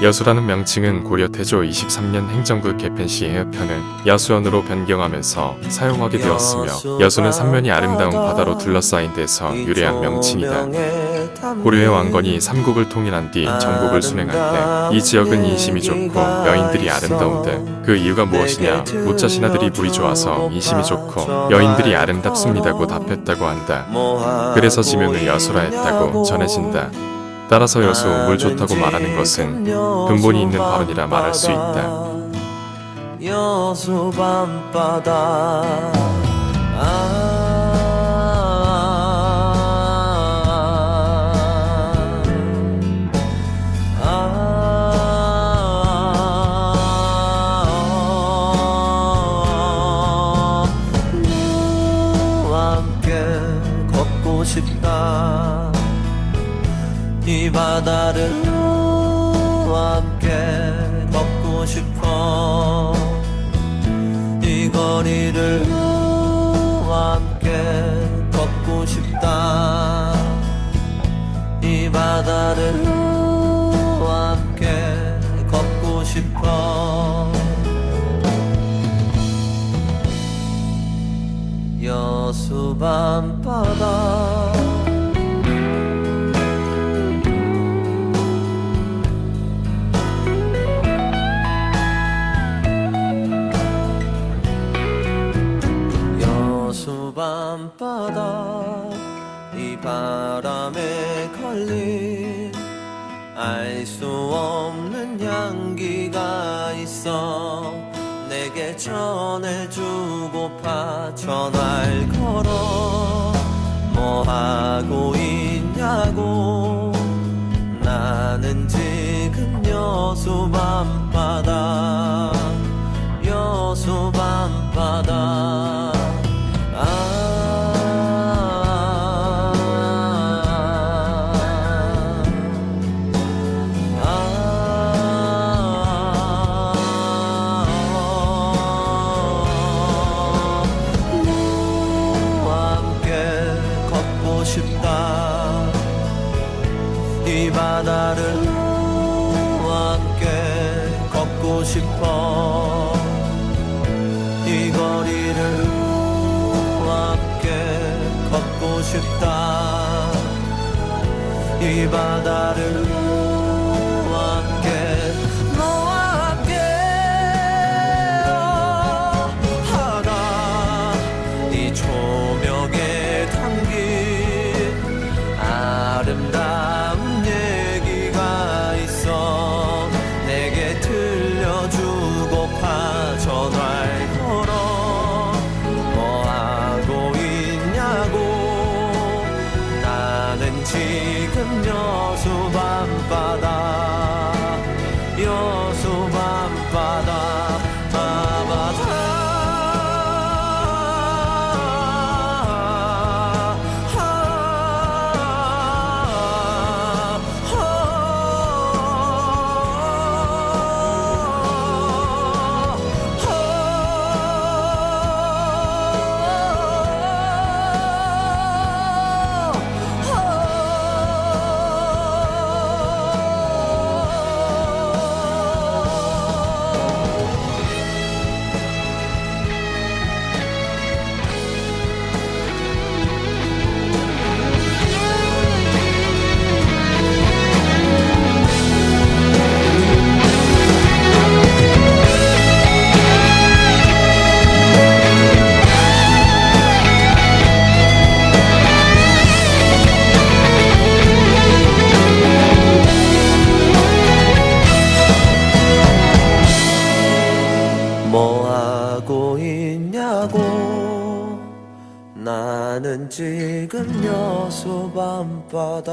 여수라는 명칭은 고려 태조 23년 행정구 개편 시 해협편을 여수원으로 변경하면서 사용하게 되었으며 여수는 삼면이 아름다운 바다로 둘러싸인 데서 유래한 명칭이다. 고려의 왕건이 삼국을 통일한 뒤 전국을 순행할 때 이 지역은 인심이 좋고 여인들이 아름다운데 그 이유가 무엇이냐 무자 신하들이 물이 좋아서 인심이 좋고 여인들이 아름답습니다고 답했다고 한다. 그래서 지명을 여수라 했다고 전해진다. 따라서 여수 물 좋다고 말하는 것은 근본이 있는 발언이라 말할 수 있다. 여수 밤바다. 아, 너와 함께 걷고 싶다 이 바다를 함께 걷고 싶어. 이 거리를 함께 걷고 싶다. 이 바다를 함께 걷고 싶어. 여수 밤바다 바람에 걸린 알 수 없는 향기가 있어 내게 전해주고파 전화를 걸어 뭐 하고 있냐고 나는 지금 여수 밤바다 이 바다를 너와 함께 걷고 싶어. 이 거리를 너와 함께 걷고 싶다. 이 바다를 여수 밤 나는 지금 여수 밤바다